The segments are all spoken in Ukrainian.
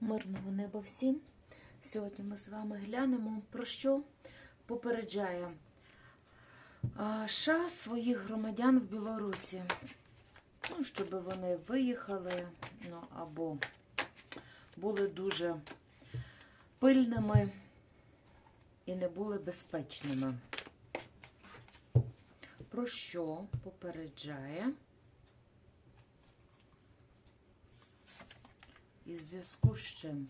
Мирного неба всім. Сьогодні ми з вами глянемо, про що попереджає США своїх громадян в Білорусі. Ну, щоб вони виїхали, ну, або були дуже пильними і не були безпечними. Про що попереджає? І в зв'язку з чим?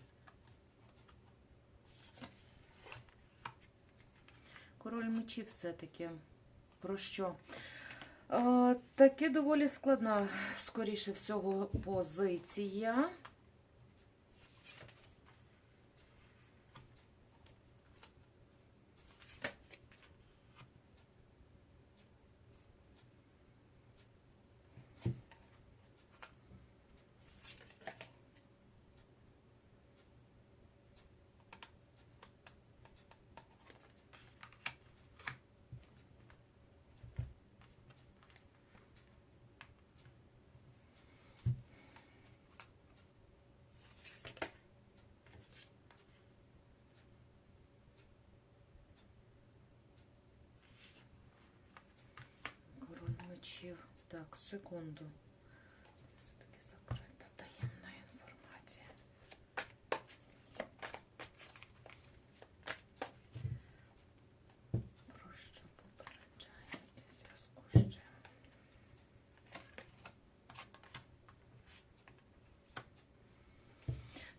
Король мечів все-таки. Про що? Таке доволі складна, скоріше всього, позиція. Король. Так, секунду. Все-таки закрита таємна інформація. Про що попереджає і зв'язку чим?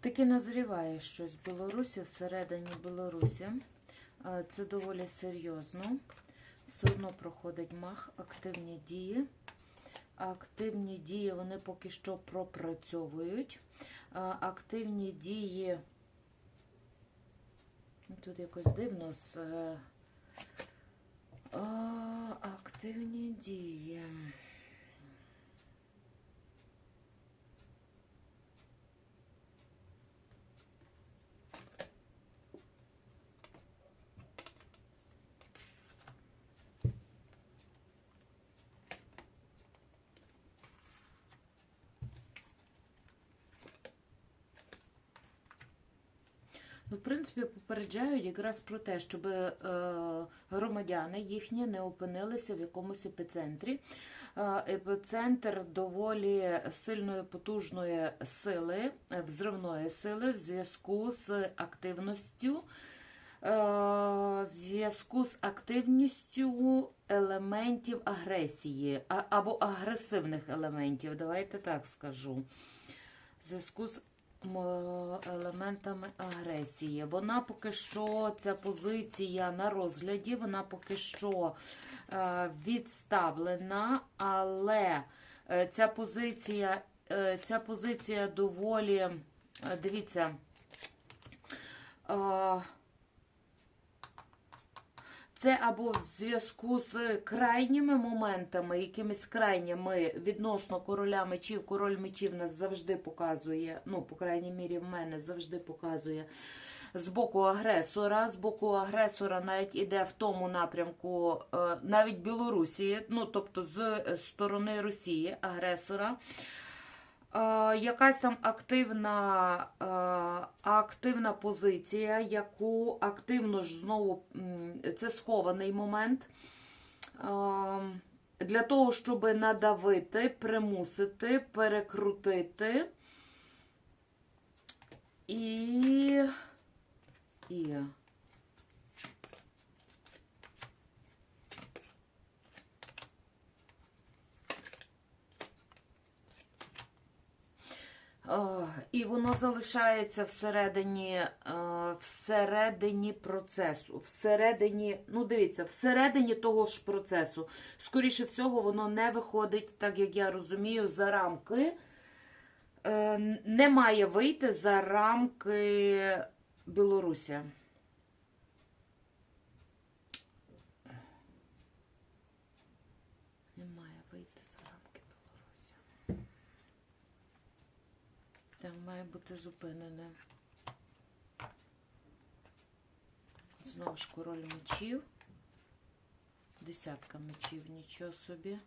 Таки назріває щось в Білорусі, всередині Білорусі. Е, Це доволі серйозно. Все одно проходить мах, активні дії. Активні дії вони поки що пропрацьовують. Активні дії. ну, Тут якось дивно з. е, Активні дії. Ну, в принципі, попереджають якраз про те, щоб е, громадяни їхні не опинилися в якомусь епіцентрі. Е, епіцентр доволі сильної потужної сили, е, взривної сили в зв'язку з активністю. в зв'язку з активністю елементів агресії або агресивних елементів, давайте так скажу. В зв'язку з елементами агресії. Вона поки що, ця позиція на розгляді, вона поки що е, відставлена, але е, ця позиція, е, ця позиція доволі, дивіться, це або в зв'язку з крайніми моментами, якимись крайніми відносно короля мечів. Король мечів нас завжди показує, ну, по крайній мірі, в мене завжди показує з боку агресора. З боку агресора навіть іде в тому напрямку, е, навіть Білорусі, ну тобто з сторони Росії, агресора. Е, Якась там активна, е, активна позиція, яку активно ж знову це схований момент. Е, Для того, щоб надавити, примусити, перекрутити і. і. І воно залишається всередині, е, всередині процесу. Всередині, ну дивіться, всередині того ж процесу. Скоріше всього, воно не виходить, так як я розумію, за рамки. Е, Не має вийти за рамки Білорусі. Не має вийти за рамки Білорусі. Там має бути зупинене. Знову ж король мечів. Десятка мечів, нічого собі.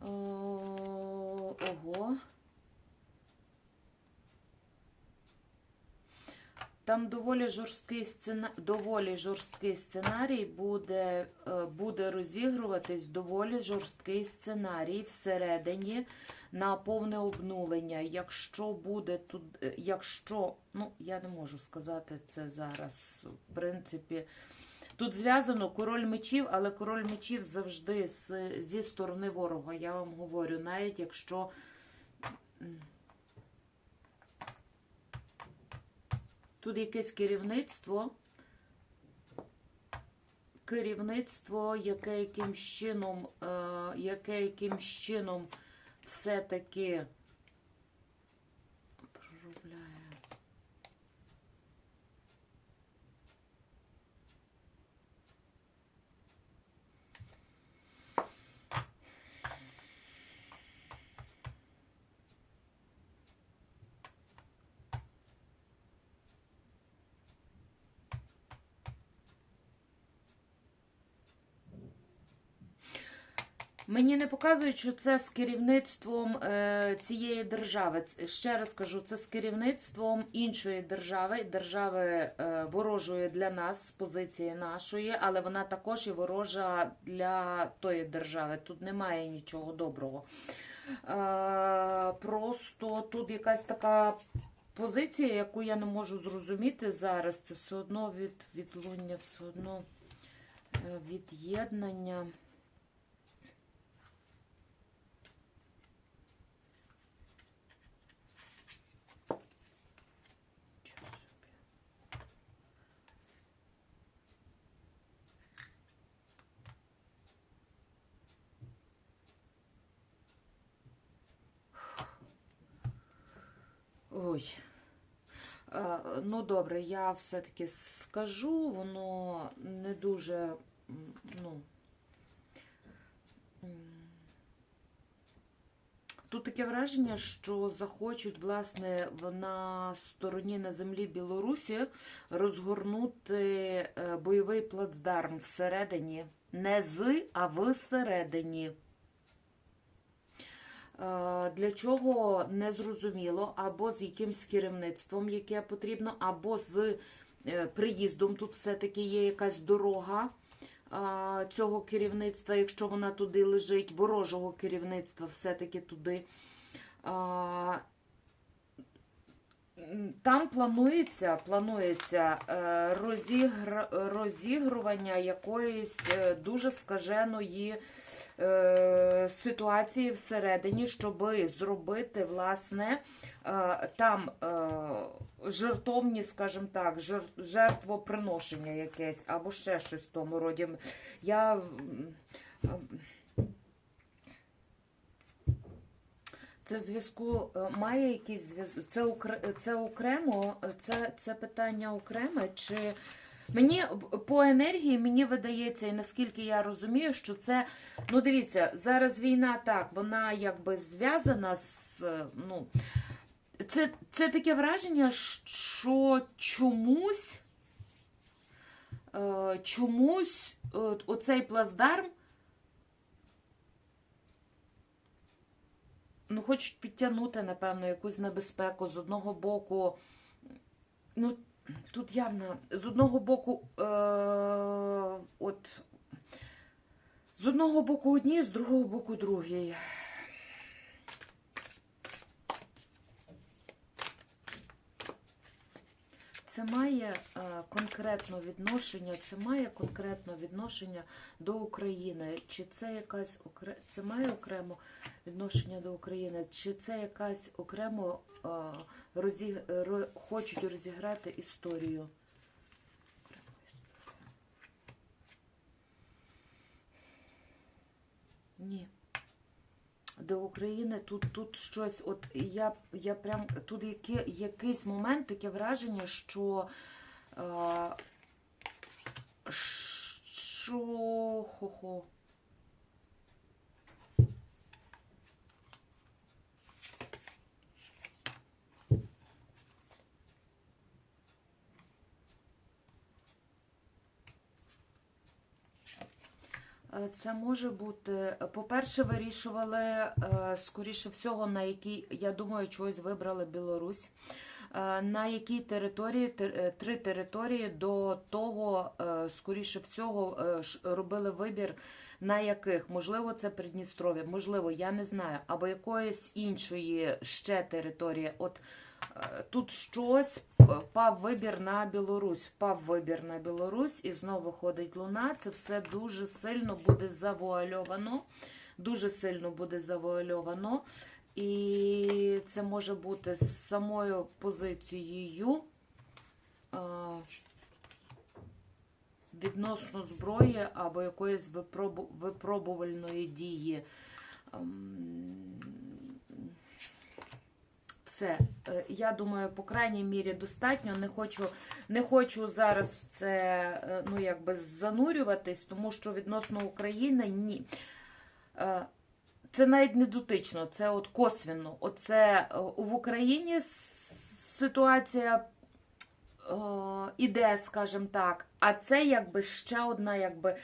О, ого. Там доволі жорсткий сцена... доволі жорсткий сценарій буде, е, буде розігруватись доволі жорсткий сценарій всередині на повне обнулення. Якщо буде тут, е, якщо, ну я не можу сказати це зараз, в принципі. Тут зв'язано король мечів, але король мечів завжди з, зі сторони ворога. Я вам говорю, навіть якщо. Тут якесь керівництво. Керівництво, яке якимсь чином, е, яке якимсь чином все-таки Мені не показують, що це з керівництвом е, цієї держави. Ще раз кажу, це з керівництвом іншої держави, держави е, ворожої для нас з позиції нашої, але вона також і ворожа для тої держави. Тут немає нічого доброго. Е, просто тут якась така позиція, яку я не можу зрозуміти зараз. Це все одно від відлуння, все одно від'єднання. Ой. Е, Ну, добре, я все-таки скажу, воно не дуже, ну. Тут таке враження, що захочуть, власне, на стороні на землі Білорусі розгорнути е, бойовий плацдарм всередині. Не з, а всередині. Е, Для чого не зрозуміло, або з якимсь керівництвом, яке потрібно, або з е, приїздом. Тут все-таки є якась дорога цього керівництва, якщо вона туди лежить, ворожого керівництва все-таки туди. Там планується, планується е, розігр... розігрування якоїсь е, дуже скаженої е, ситуації всередині, щоб зробити власне е, там е, жертовні, скажімо так, жер- жертвоприношення якесь або ще щось в тому роді. Я це зв'язку має якийсь зв'язок? Це, це окремо, це, це питання окреме, чи мені по енергії мені видається, і наскільки я розумію, що це, ну дивіться, зараз війна так, вона якби зв'язана з, е, ну, це, це таке враження, що чомусь, е, чомусь от, оцей плацдарм ну, хочуть підтягнути, напевно, якусь небезпеку з одного боку. Ну, тут явно з одного боку, е- от з одного боку одні, з другого боку другі. Це має е, конкретно відношення, це має конкретно відношення до України. Чи це якась це має окремо відношення до України, чи це якась окремо е, розіг... ро... хочуть розіграти історію. Ні. До України тут, тут щось, от я, я прям тут які, якийсь момент таке враження, що е, що хо-хо. Це може бути, по-перше, вирішували, е, скоріше всього, на якій, я думаю, чогось вибрали Білорусь. Е, На якій території Тер- е, три території до того, е, скоріше всього, е, робили вибір, на яких можливо це Придністров'я, можливо, я не знаю, або якоїсь іншої ще території. От е, тут щось п- пав вибір на Білорусь, впав вибір на Білорусь, і знову виходить луна. Це все дуже сильно буде завуальовано. Дуже сильно буде завуальовано. І це може бути з самою позицією е, відносно зброї або якоїсь випробу- випробувальної дії. Ем, Все, Е, я думаю, по крайній мірі достатньо. Не хочу, не хочу зараз в це е, ну, якби занурюватись, тому що відносно України ні. Е, Це навіть не дотично, це от косвенно. Оце в Україні ситуація е, іде, скажімо так, а це якби ще одна якби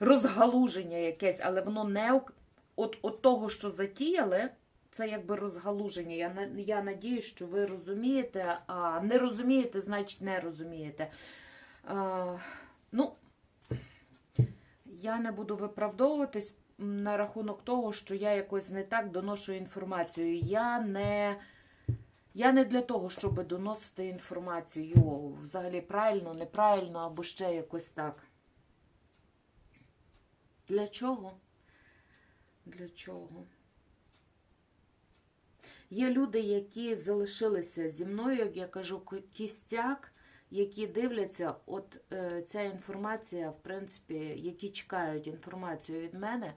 розгалуження якесь, але воно не от, от того, що затіяли, це якби розгалуження. Я, я надію, що ви розумієте, а не розумієте, значить не розумієте. Е, ну, я не буду виправдовуватись на рахунок того, що я якось не так доношу інформацію. Я не, я не для того, щоб доносити інформацію взагалі правильно, неправильно або ще якось так. Для чого? Для чого? Є люди, які залишилися зі мною, як я кажу, кістяк, які дивляться, от е, ця інформація, в принципі, які чекають інформацію від мене.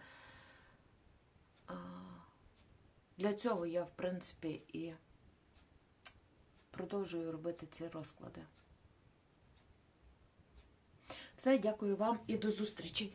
Для цього я, в принципі, і продовжую робити ці розклади. Все, дякую вам і до зустрічі!